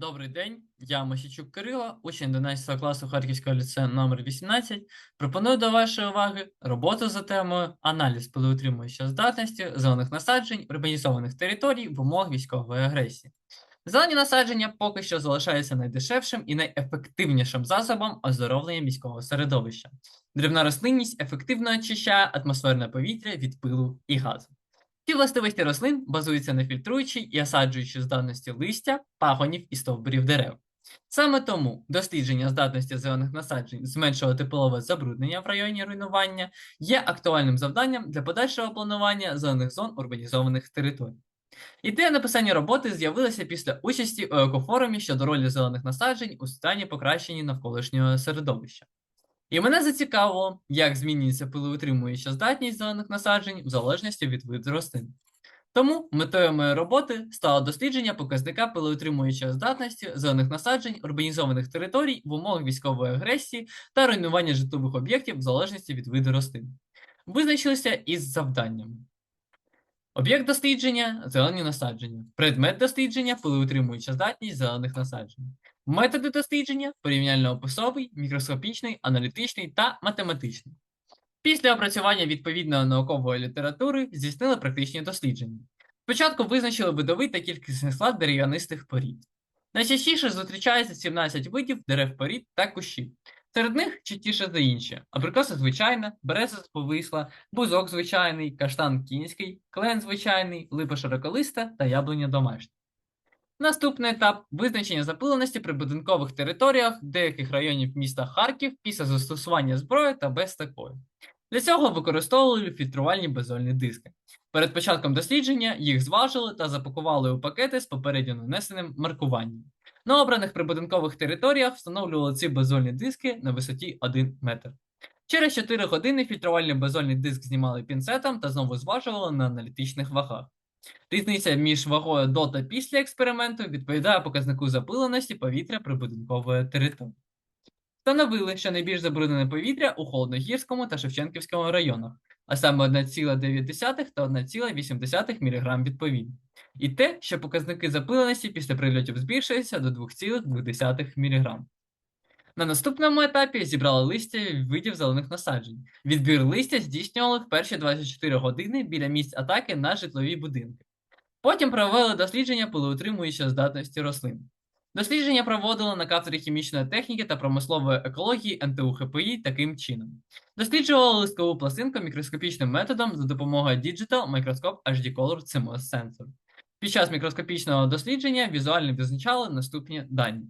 Добрий день, я Мосічук Кирило, учень 11 класу Харківського ліцею номер 18. Пропоную до вашої уваги роботу за темою аналіз пилеутримуючої здатності зелених насаджень урбанізованих територій в умовах військової агресії. Зелені насадження поки що залишаються найдешевшим і найефективнішим засобом оздоровлення міського середовища. Дрібна рослинність ефективно очищає атмосферне повітря від пилу і газу. Ці властивості рослин базуються на фільтруючій і осаджуючій здатності листя, пагонів і стовбурів дерев. Саме тому дослідження здатності зелених насаджень зменшувати пилове забруднення в районі руйнування є актуальним завданням для подальшого планування зелених зон урбанізованих територій. Ідея написання роботи з'явилася після участі у екофорумі щодо ролі зелених насаджень у стані покращення навколишнього середовища. І мене зацікавило, як змінюється пилоутримуюча здатність зелених насаджень в залежності від виду рослин. Тому метою моєї роботи стало дослідження показника пилоутримуючої здатності зелених насаджень урбанізованих територій в умовах військової агресії та руйнування житлових об'єктів в залежності від виду рослин. Визначилися із завданнями. Об'єкт дослідження зелені насадження. Предмет дослідження пилеутримуюча здатність зелених насаджень. Методи дослідження порівняльно-описовий, мікроскопічний, аналітичний та математичний. Після опрацювання відповідної наукової літератури здійснили практичні дослідження. Спочатку визначили видовий та кількісний склад дерев'янистих порід. Найчастіше зустрічається 17 видів дерев порід та кущів. Серед них чіткіше за інші: абрикоса звичайна, береза повисла, бузок звичайний, каштан кінський, клен звичайний, липа широколиста та яблуня домашня. Наступний етап визначення запиленості при будинкових територіях деяких районів міста Харків після застосування зброї та без такої. Для цього використовували фільтрувальні базольні диски. Перед початком дослідження їх зважили та запакували у пакети з попередньо нанесеним маркуванням. На обраних прибудинкових територіях встановлювали ці базольні диски на висоті 1 метр. Через 4 години фільтрувальний базольний диск знімали пінцетом та знову зважували на аналітичних вагах. Різниця між вагою до та після експерименту відповідає показнику запиленості повітря прибудинкової території. Встановили, що найбільш забруднене повітря у Холодногірському та Шевченківському районах, а саме 1,9 та 1,8 мг відповідно. І те, що показники запиленості після прильотів збільшуються до 2,2 мг. На наступному етапі зібрали листя видів зелених насаджень. Відбір листя здійснювали в перші 24 години біля місць атаки на житлові будинки. Потім провели дослідження пилеутримуючої здатності рослин. Дослідження проводили на кафедрі хімічної техніки та промислової екології НТУ ХПІ таким чином. Досліджували листкову пластинку мікроскопічним методом за допомогою Digital Microscope HD Color CMOS Sensor. Під час мікроскопічного дослідження візуально визначали наступні дані.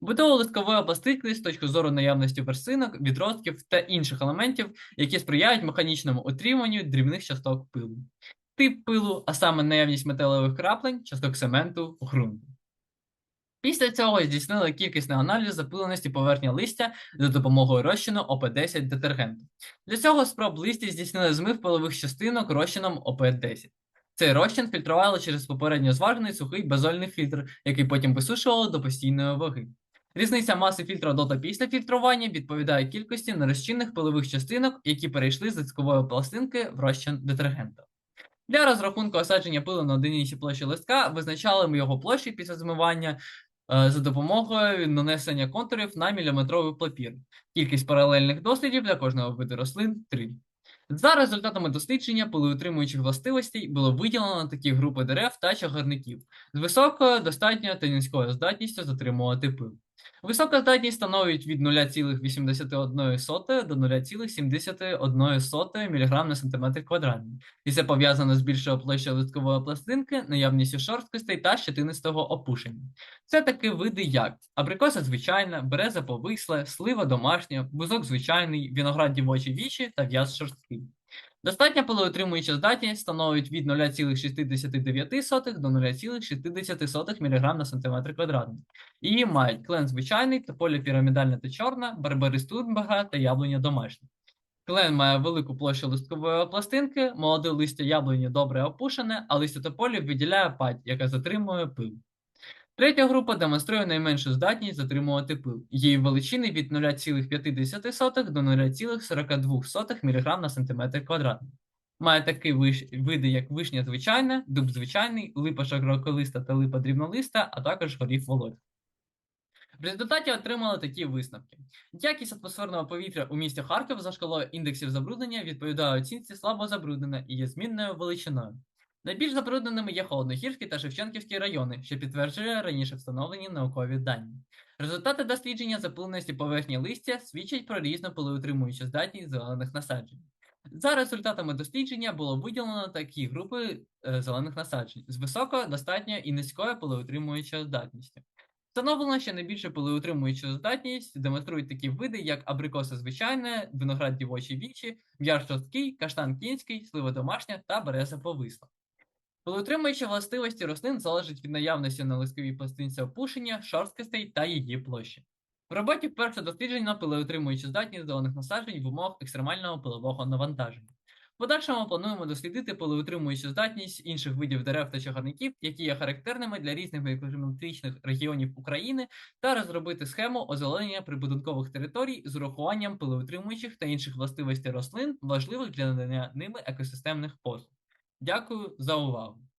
Будова листкової пластинки з точки зору наявності версинок, відростків та інших елементів, які сприяють механічному утриманню дрібних часток пилу. Тип пилу, а саме наявність металевих краплень, часток цементу, ґрунту. Після цього здійснили кількісний аналіз запиленості поверхні листя за допомогою розчину ОП10 детергенту. Для цього спроб листя здійснили змив пилових частинок розчином ОП10. Цей розчин фільтрували через попередньо зважений сухий базольний фільтр, який потім висушували до постійної ваги. Різниця маси фільтра до та після фільтрування відповідає кількості нерозчинних пилових частинок, які перейшли з листкової пластинки в розчин детергенту. Для розрахунку осадження пилу на одиниці площі листка визначали ми його площі після змивання е, за допомогою нанесення контурів на міліметровий папір. Кількість паралельних дослідів для кожного виду рослин 3. За результатами дослідження пилеутримуючих властивостей було виділено такі групи дерев та чагарників з високою, достатньою та низькою здатністю затримувати пил. Висока здатність становить від 0,81 до 0,71 мг на см квадратний. І це пов'язано з більшою площею листкової пластинки, наявністю шорсткостей та щетинистого опушення. Це такі види, як абрикоса звичайна, береза повисла, слива домашня, бузок звичайний, виноград дівочі вічі та в'яз шорсткий. Достатня пилеутримуюча здатність становить від 0,69 до 0,60 мг на см квадратний. Її мають клен звичайний, тополя пірамідальна та чорна, барбарис турбага та яблуня домашня. Клен має велику площу листкової пластинки, молоде листя яблуні добре опушене, а листя тополі виділяє падь, яка затримує пил. Третя група демонструє найменшу здатність затримувати пил. Її величини від 0,5 до 0,42 мг на см квадратний. Має такі види, як вишня звичайна, дуб звичайний, липа широколиста та липа дрібнолиста, а також горіх володь. В результаті отримали такі висновки. Якість атмосферного повітря у місті Харків за шкалою індексів забруднення відповідає оцінці слабо забруднена і є змінною величиною. Найбільш забрудненими є Холодногірський та Шевченківський райони, що підтверджує раніше встановлені наукові дані. Результати дослідження запиленості поверхні листя свідчать про різну пилеутримуючу здатність зелених насаджень. За результатами дослідження було виділено такі групи е, зелених насаджень з високою, достатньою і низькою пилеутримуючою здатністю. Встановлено, що найбільше пилеутримуючу здатність демонструють такі види, як абрикоси звичайне, виноград дівочі вічі, м'яр жорсткий, каштан кінський, слива домашня та береза повисла. Пилеутримуючі властивості рослин залежать від наявності на листковій пластинці опушення, шорсткостей та її площі. В роботі вперше досліджено пилеутримуючу здатність зелених насаджень в умовах екстремального пилового навантаження. В подальшому плануємо дослідити пилеутримуючу здатність інших видів дерев та чагарників, які є характерними для різних кліматичних регіонів України, та розробити схему озеленення прибудинкових територій з урахуванням пилеутримуючих та інших властивостей рослин, важливих для надання ними екосистемних послуг. Дякую за увагу!